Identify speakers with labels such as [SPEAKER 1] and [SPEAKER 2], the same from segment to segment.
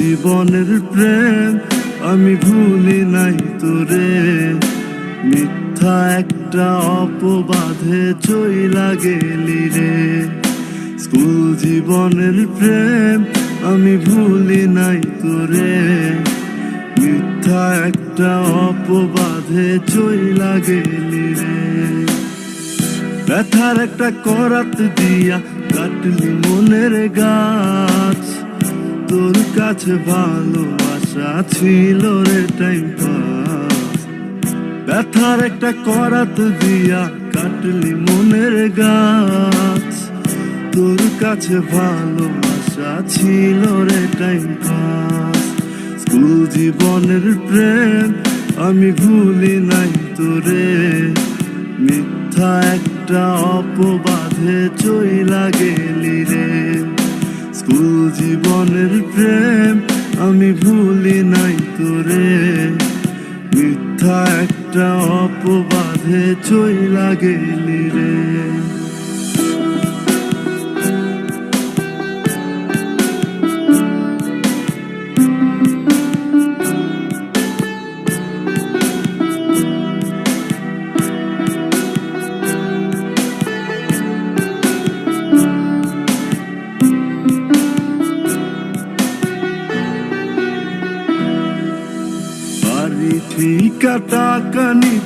[SPEAKER 1] জীবনের প্রেম, আমি ভুলি নাই তোরে। মিথ্যা একটা অপবাদে চইলা গেলি রে। স্কুল জীবনের প্রেম, আমি ভুলি নাই তোরে। মিথ্যা একটা অপবাদে চইলা গেলি রে। ব্যথার একটা করাত দিয়া কাটলি মনের গাছ। তোর কাছে ভালোবাসা ছিল রে টাইম ব্যথার একটা করাত দিয়া কাটলি মনের গাছ। তোর কাছে ভালোবাসা ছিল রে টাইম পাস স্কুল জীবনের প্রেম আমি ভুলি নাই তোরে। মিথ্যা একটা অপবাদে রে স্কুল জীবনের প্রেম আমি ভুলি নাই তোরে। মিথ্যা একটা অপবাদে চই লাগেলি রে।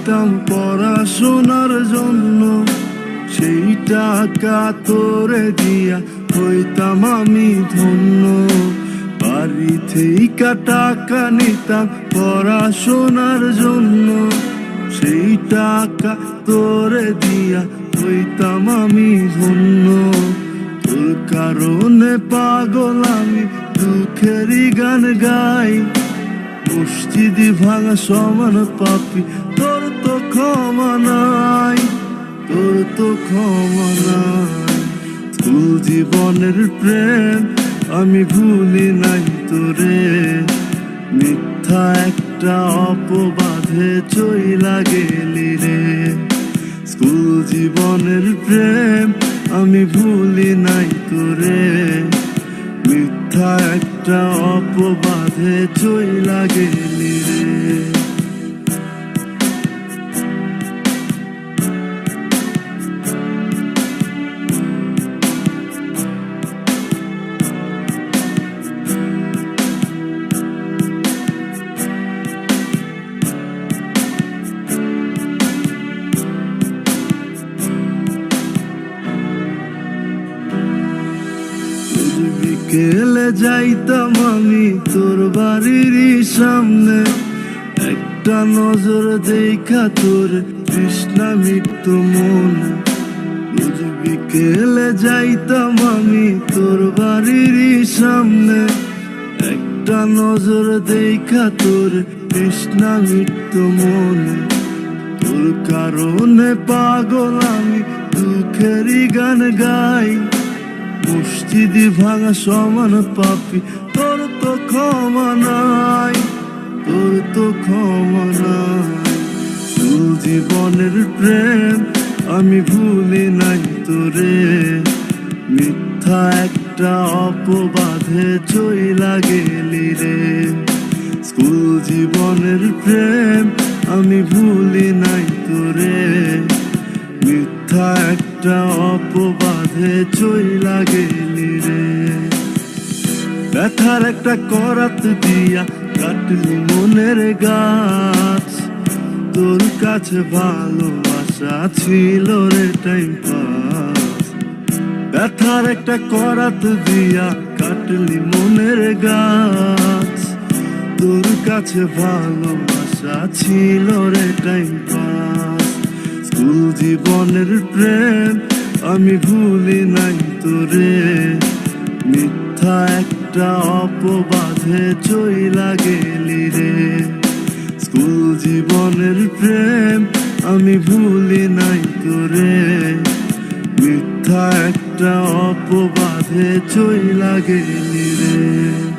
[SPEAKER 1] নিতাম পড়াশোনার জন্য। সেই টাকা তোরে দিয়া হইতাম আমি ধন্য। বাড়ি ঠিকা টাকা নিতাম পড়াশোনার জন্য। সেই টাকা তোরে দিয়া হইতাম আমি ধন্য। তোর কারণে পাগল আমি দুঃখেরই গান গাই। মসজিদি ভাঙা সমান পাপি, তোর তো ক্ষমা নাই, তোর তো ক্ষমা নাই। স্কুল জীবনের প্রেম আমি ভুলি নাই তোরে, মিথ্যা একটা অপবাদে চইলা গেলি রে। স্কুল জীবনের প্রেম আমি ভুলি নাই তোরে। মিথ্যা একটা অপবাদে চইলা গেলি রে। বিকেলে যাইতাম আমি তোর বাড়ির সামনে। একটা নজর দেখা তোর তৃষ্ণা মিটত মনে। বিকেলে যাইতাম আমি তোর বাড়ির সামনে। একটা নজর দেখা তোর তৃষ্ণা মিটত মনে। তোর কারণে পাগল আমি দুঃখেরই গান গাই। মসজিদি ভাঙা সমান পাপি, তোর তো ক্ষমা নাই, তোর তো ক্ষমা নাই। তোর জীবনের প্রেম আমি ভুলি নাই তোরে, মিথ্যা একটা অপবাদে চইলা গেলি রে। স্কুল জীবনের প্রেম আমি ভুলি নাই তোরে, মিথ্যা একটা অপবাদে চইলা গেলি রে। ব্যথার একটা করাত দিয়া কাটলি মনের গাছ। তোর কাছে ভালোবাসা ছিল রে টাইম পাস ব্যথার একটা করাত দিয়া কাটলি মনের গাছ। তোর কাছে ভালোবাসা ছিল রে টাইম পাস স্কুল জীবনের প্রেম, আমি ভুলি নাই তোরে। মিথ্যা একটা অপবাদে চইলা গেলি রে। স্কুল জীবনের প্রেম, আমি ভুলি নাই তোরে। মিথ্যা একটা অপবাদে চইলা গেলি রে।